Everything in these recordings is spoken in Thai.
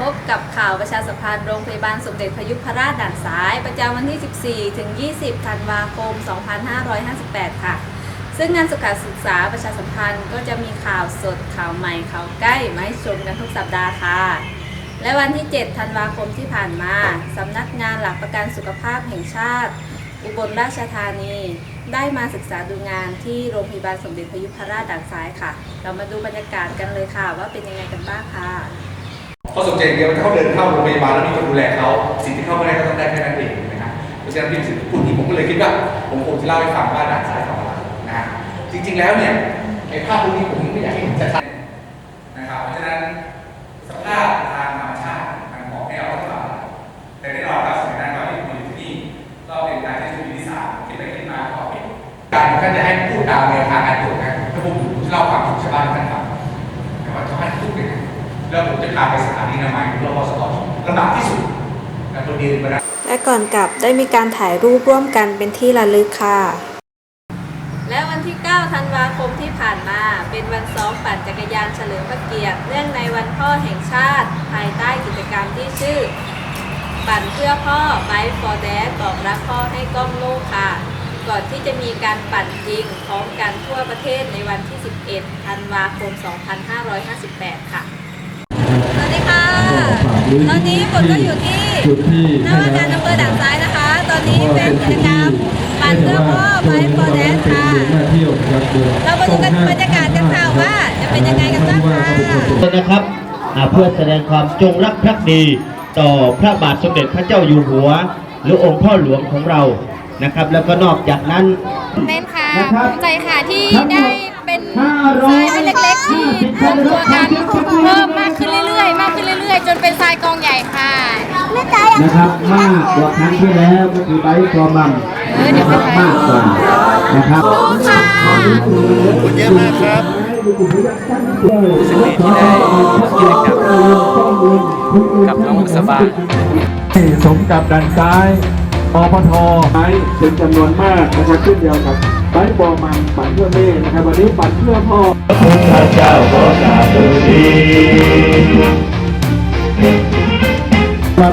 พบกับข่าวประชาสัมพันธ์โรงพยาบาลสมเด็จพยุพราชด่านซ้าย ประจำวันที่ 14 ถึง 20 ธันวาคม 2558 ค่ะ ซึ่งงานสุขศึกษาประชาสัมพันธ์ก็จะมีข่าวสดข่าวใหม่ข่าวใกล้มาให้ชมกันทุกสัปดาห์ค่ะ และวันที่ 7 ธันวาคมที่ผ่านมาสำนักงานหลักประกันสุขภาพแห่งชาติ อุบลราชธานีได้มาศึกษาดูงานที่โรงพยาบาลสมเด็จพยุพราชด่านซ้ายค่ะ เรามาดูบรรยากาศกันเลยค่ะ ว่าเป็นยังไงกันบ้างค่ะ เขาสนใจเดียวถ้าเขาเดินเข้าโรงพยาบาลแล้วมีคนดูแลเขาสิ่งที่เขาไม่ได้ก็ต้องได้แค่นั้นเองนะฮะเพราะฉะนั้นที่สิ่งที่พูดนี้ผมก็เลยคิดว่าผมคงจะเล่าให้ฟังว่าด่านซ้ายทำอะไรนะจริงๆแล้วเนี่ยไอ้ภาพพวกนี้ผมไม่อยากให้เห็นชัดๆนะครับเพราะฉะนั้นสภาพทางธรรมชาติทางหมอไม่เอาเข้ามาแต่แน่นอนครับสมัยนั้นเราอยู่ที่นี่ก็เป็นการใช้ชีวิที่สามคิดไปคิดมาก็เป็นการท่านจะให้พูดตามแนวทางการตรวจนะถ้าผมเล่าความถูกชาวบ้านให้ท่านฟัง แต่ว่าชาวบ้านทุกข์เนี่ย แล้วผมจะพาไปสถานีอนามัยหรือรพสตลำบากที่สุดแต่คนเดียวมาได้และก่อนกลับได้มีการถ่ายรูปร่วมกันเป็นที่ระลึกค่ะ และวันที่ 9 ธันวาคมที่ผ่านมา เป็นวันซ้อมปั่นจักรยานเฉลิมพระเกียรติเนื่องในวันพ่อแห่งชาติ ภายใต้กิจกรรมที่ชื่อ ปั่นเพื่อพ่อ Bike for Dad บอกรักพ่อให้กล้องโลกค่ะ ก่อนที่จะมีการปั่นจริงพร้อมกันทั่วประเทศในวันที่ 11 ธันวาคม 2558 ค่ะสวัส ดีค่ะ ตอนนี้ผมก็อยู่ที่จุดที่หน้าว่าการอำเภอด่านซ้ายนะคะ ตอนนี้เป็นกิจกรรมปั่นเพื่อพ่อ Bike for Dad ค่ะ เรามาดูกันบรรยากาศกันค่ะว่าจะเป็นยังไงกันบ้างค่ะนะครับอ่าเพื่อแสดงความจงรักภักดี ต่อพระบาทสมเด็จพระเจ้าอยู่หัว หรือองค์พ่อหลวงของเรานะครับ แล้วก็นอกจากนั้นเต้นค่ะนะครับภูมิใจค่ะที่ทั้งหมดได้เป็นห้าทร้อยรายเล็กๆที่ นะครับมากกว่าครั้งที่แล้วก็คือไบค์ฟอร์มัมนะครับมากกว่านะครับเยอะมากครับกับน้องสบายสมกับด้านซ้ายอปทไม้เป็นจำนวนมากนะครับเช่นเดียวกับไบค์บอมันปั่นเพื่อแม่นะครับวันนี้ปั่นเพื่อพ่อพระเจ้าขอสาธุดีมา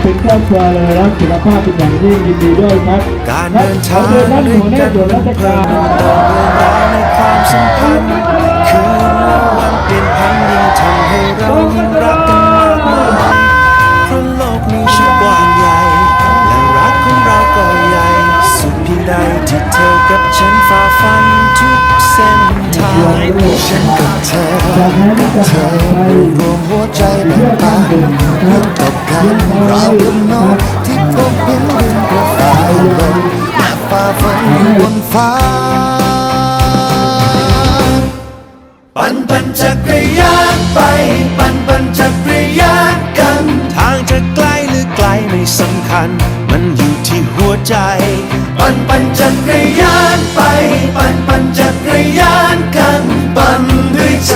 เป็นครอบครัวเลยรักสุขภาพเป็นอย่างยิ่งยินดีด้วยครับการเดินทางขอเชิญท่านด้วหัยวหน้ากันส่วนราชการเรื่องราวในความสัมพันธ์ ฉันกับเธอเธอรวมหัวใจแบ่งปันร่วมตบกันเราเป็นนกที่พบเห็นบนกระฟ้าลมและฝ่าฟันบนฟ้า ปั่นปั่นจักรยานไปปั่นปั่นจักรยานกัน ทางจะไกลหรือไกลไม่สำคัญ มันอยู่ที่หัวใจ ปั่นปั่นจักรยานไป ปั่นปั่นจักรยานกัน ปั่นด้วยใจ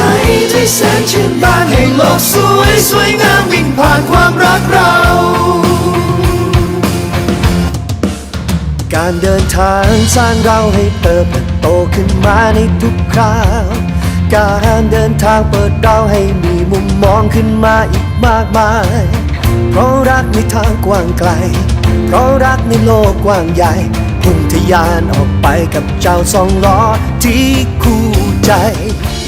ที่แสนชื่นบานให้โลกสวยสวยงามวิ่งผ่านความรักเรา การเดินทางสร้างเราให้เติบโตขึ้นมาในทุกคราวการเดินทางเปิดเราให้มีมุมมองขึ้นมาอีกมากมาย เพราะรักในทางกว้างไกล เพราะรักในโลกกว้างใหญ่ พุ่งทะยานออกไปกับเจ้าสองล้อที่คู่ใจ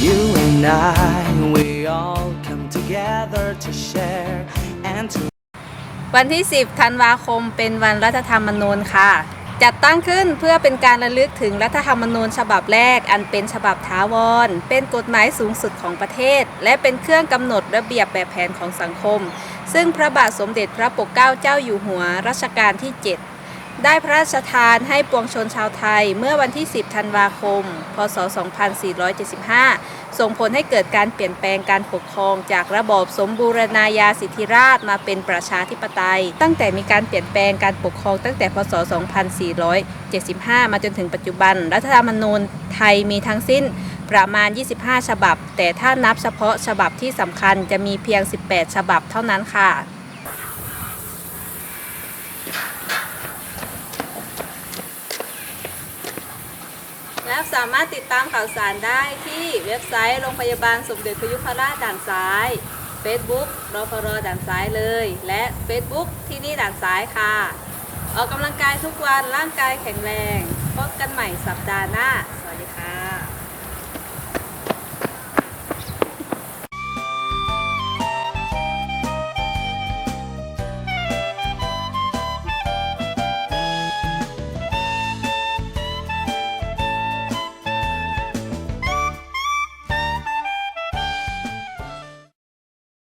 You and I we all come together to share and to วันที่ 10 ธันวาคมเป็นวันรัฐธรรมนูญค่ะ จัดตั้งขึ้นเพื่อเป็นการระลึกถึงรัฐธรรมนูญฉบับแรก อันเป็นฉบับถาวร เป็นกฎหมายสูงสุดของประเทศ และเป็นเครื่องกำหนดระเบียบแบบแผนของสังคม ซึ่งพระบาทสมเด็จพระปกเกล้าเจ้าอยู่หัวรัชกาลที่ 7 ได้พระราชทานให้ปวงชนชาวไทยเมื่อวันที่ 10 ธันวาคม พศ 2475 ส่งผลให้เกิดการเปลี่ยนแปลงการปกครองจากระบอบสมบูรณาญาสิทธิราชมาเป็นประชาธิปไตย ตั้งแต่มีการเปลี่ยนแปลงการปกครองตั้งแต่ พศ 2475 มาจนถึงปัจจุบัน รัฐธรรมนูญไทยมีทั้งสิ้นประมาณ 25 ฉบับ แต่ถ้านับเฉพาะฉบับที่สำคัญจะมีเพียง 18 ฉบับเท่านั้นค่ะ และ สามารถติดตามข่าวสารได้ที่เว็บไซต์โรงพยาบาลสมเด็จพยุพราชด่านซ้าย Facebook รพรด่านซ้ายเลย และ Facebook ที่นี่ด่านซ้ายค่ะ ออกกำลังกายทุกวันร่างกายแข็งแรง พบกันใหม่สัปดาห์หน้า สวัสดีค่ะ